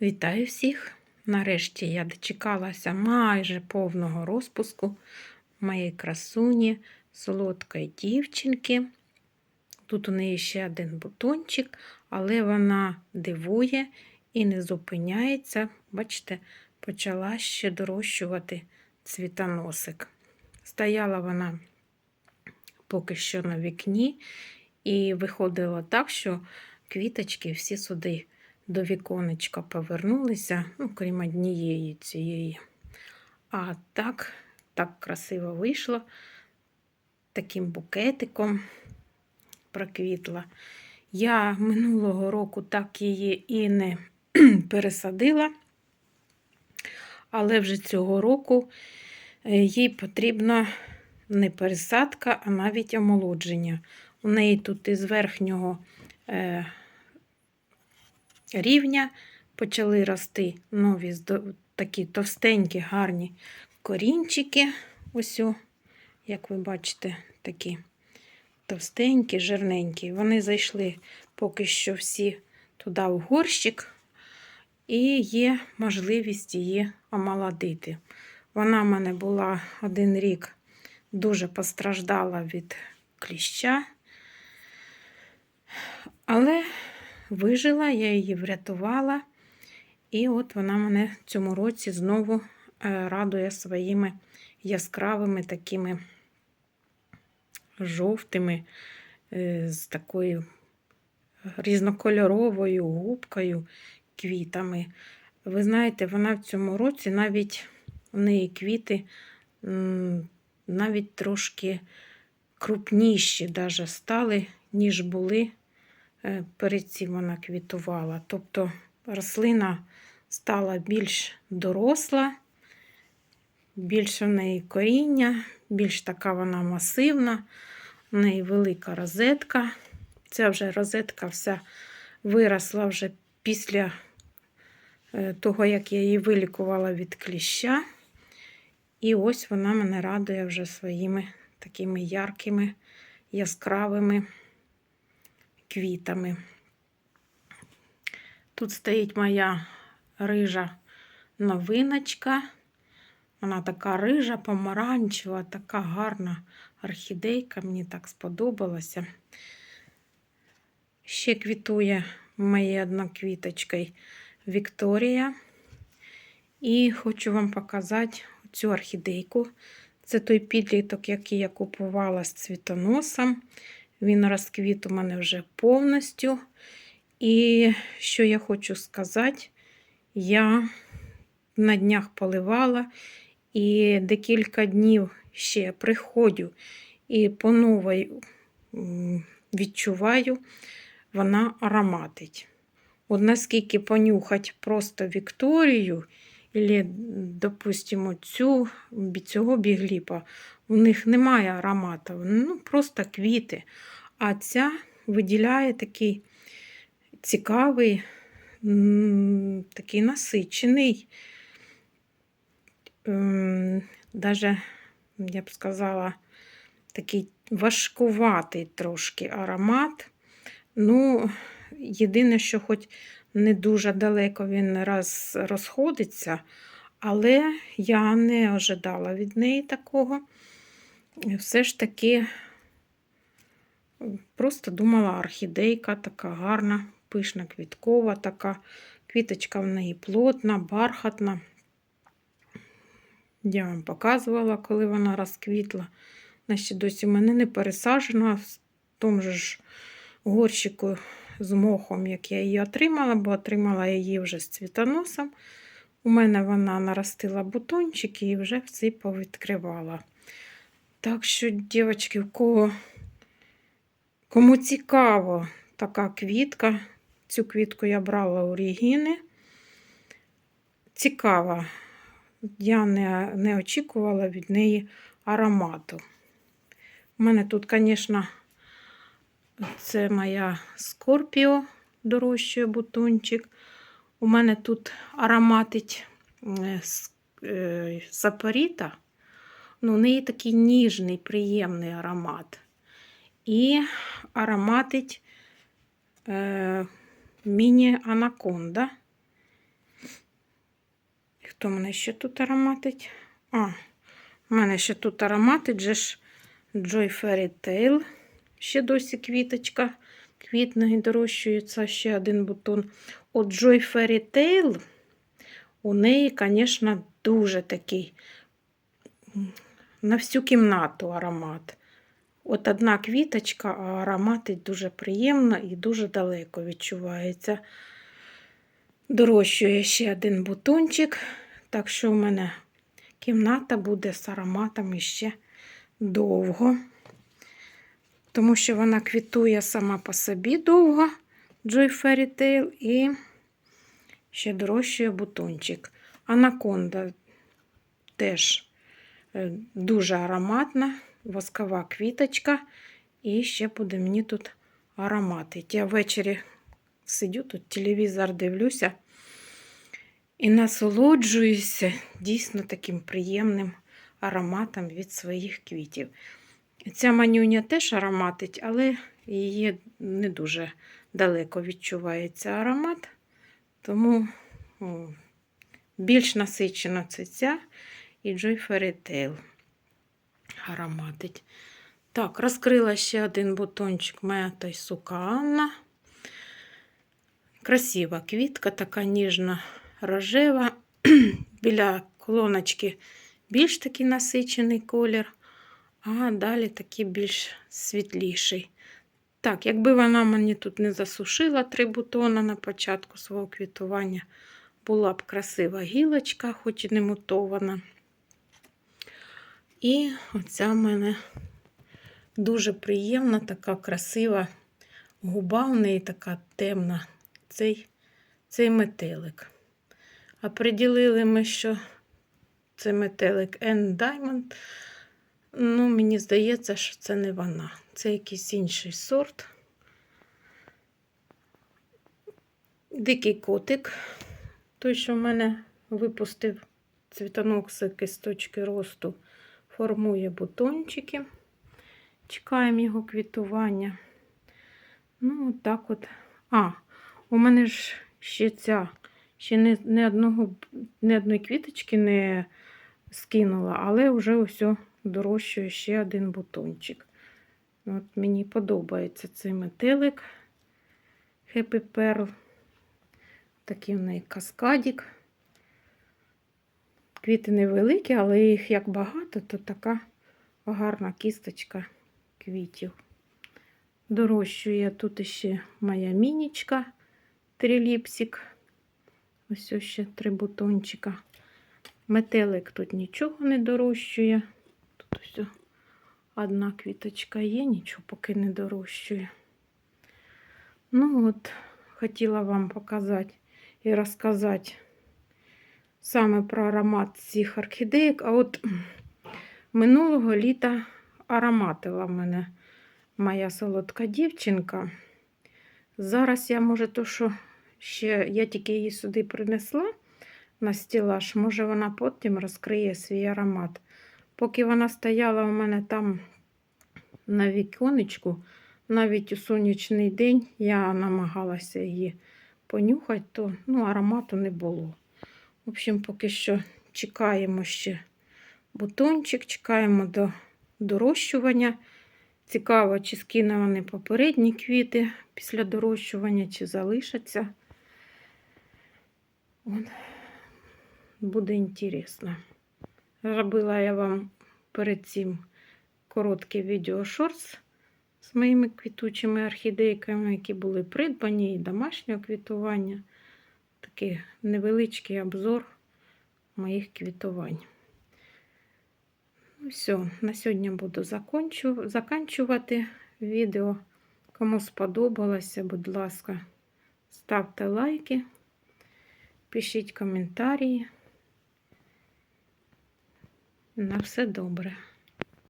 Вітаю всіх! Нарешті я дочекалася майже повного розпуску моєї красуні, солодкої дівчинки. Тут у неї ще один бутончик, але вона дивує і не зупиняється. Бачите, почала ще дорощувати цвітоносик. Стояла вона поки що на вікні, і виходило так, що квіточки всі сюди до віконечка повернулися, ну, крім однієї цієї. А так, так красиво вийшло, таким букетиком проквітла. Я минулого року так її і не пересадила, але вже цього року е, їй потрібна не пересадка, а навіть омолодження. У неї тут із верхнього е, рівня почали рости нові такі товстенькі, гарні корінчики. Ось, як ви бачите, такі товстенькі, жирненькі. Вони зайшли поки що всі туди в горщик, і є можливість її омолодити. Вона в мене була один рік дуже постраждала від кліща. Але вижила, я її врятувала. І от вона мене в цьому році знову е, радує своїми яскравими такими жовтими, е, з такою різнокольоровою губкою, квітами. Ви знаєте, вона в цьому році навіть у неї квіти навіть трошки крупніші даже стали, ніж були перед цим вона квітувала. Тобто рослина стала більш доросла, більше в неї коріння, більш така вона масивна, в неї велика розетка. Ця вже розетка вся виросла вже після е, того, як я її вилікувала від кліща. І ось вона мене радує вже своїми такими яркими, яскравими квітами. Тут стоїть моя рижа новиночка. Вона така рижа, помаранчева, така гарна орхідейка, мені так сподобалася. Ще квітує моєю одноквіточкою Вікторія. І хочу вам показати цю орхідейку. Це той підліток, який я купувала з цвітоносом. Він розквіт у мене вже повністю. І що я хочу сказати, я на днях поливала і декілька днів ще приходжу і по новій відчуваю, вона ароматить. От наскільки понюхати просто Вікторію, допустимо, цю, цього бігліпа, у них немає аромату, ну просто квіти. А ця виділяє такий цікавий, такий насичений, даже, я б сказала, такий важкуватий трошки аромат. Ну, єдине, що хоч не дуже далеко він роз, розходиться, але я не ожидала від неї такого все ж таки просто думала орхідейка така гарна, пишна, квіткова, така квіточка в неї плотна, бархатна. Я вам показувала, коли вона розквітла. Вона досі в мене не пересаджена в тому ж горщику з мохом, як я її отримала, бо отримала її вже з цвітоносом. У мене вона наростила бутончики і вже всі повідкривала. Так що, дівчатки, кого кому цікаво така квітка, цю квітку я брала у Рігіни. Цікава, я не, не очікувала від неї аромату. У мене тут, звісно, це моя Скорпіо дорожчий бутончик. У мене тут ароматить е, е, сапоріта. Ну, У неї такий ніжний, приємний аромат. І ароматить е, міні-анаконда. Хто мене ще тут ароматить? А, у мене ще тут ароматить же ж Joy Fairy Tale. Ще досі квіточка. Квітне і дорощується ще один бутон. От Joy Fairy Tale у неї, звісно, дуже такий на всю кімнату аромат. От одна квіточка, а ароматить дуже приємно і дуже далеко відчувається. Дорощує ще один бутончик, так що в мене кімната буде з ароматами ще довго. Тому що вона квітує сама по собі довго, Joy Fairy Tale, і ще дорощує бутончик. Анаконда теж е, дуже ароматна, воскова квіточка. І ще буде мені тут ароматить. Я ввечері сидю тут, телевізор дивлюся і насолоджуюся дійсно таким приємним ароматом від своїх квітів. Ця манюня теж ароматить, але її не дуже далеко відчувається аромат, тому о, більш насичена це ця і Joy Fairy Tale ароматить. Так, розкрила ще один бутончик моя Тайсука Анна. Красива квітка, така ніжна рожева. Біля колоночки більш такий насичений колір, а далі такий більш світліший. Так, якби вона мені тут не засушила три бутона на початку свого квітування, була б красива гілочка, хоч і не мутована. І оця в мене дуже приємна, така красива губа в неї така темна, цей, цей метелик. А приділили ми, що це метелик N Diamond. Ну, мені здається, що це не вона. Це якийсь інший сорт. Дикий котик. Той, що в мене випустив цвітоноксики з точки росту, формує бутончики. Чекаємо його квітування. Ну, от так от. А, у мене ж ще ця, ще не, не, одного, не одної квіточки не скинула, але вже ось дорощує ще один бутончик. От Мені подобається цей метелик Happy Pearl. Такий в неї каскадік. Квіти невеликі, але їх як багато, то така гарна кісточка квітів. Дорощує тут ще моя мінічка триліпсик. Ось ще три бутончика. Метелик тут нічого не дорощує. Тут одна квіточка є, нічого поки не дорощує. Ну от, хотіла вам показати і розказати саме про аромат цих орхідеїк. А от минулого літа ароматила в мене моя солодка дівчинка. Зараз я, може, то, що ще я тільки її сюди принесла на стілаж, може, вона потім розкриє свій аромат. Поки вона стояла у мене там на віконечку, навіть у сонячний день я намагалася її понюхати, то ну, аромату не було. В общем, поки що чекаємо ще бутончик, чекаємо до дорощування. Цікаво, чи скине вони попередні квіти після дорощування, чи залишаться. Буде інтересно. Робила я вам перед цим коротке відео шортс з моїми квітучими орхідейками, які були придбані і домашнього квітування. Такий невеличкий обзор моїх квітувань. Ну, все, на сьогодні буду закончу, заканчувати відео. Кому сподобалося, будь ласка, ставте лайки, пишіть коментарі. На все добре.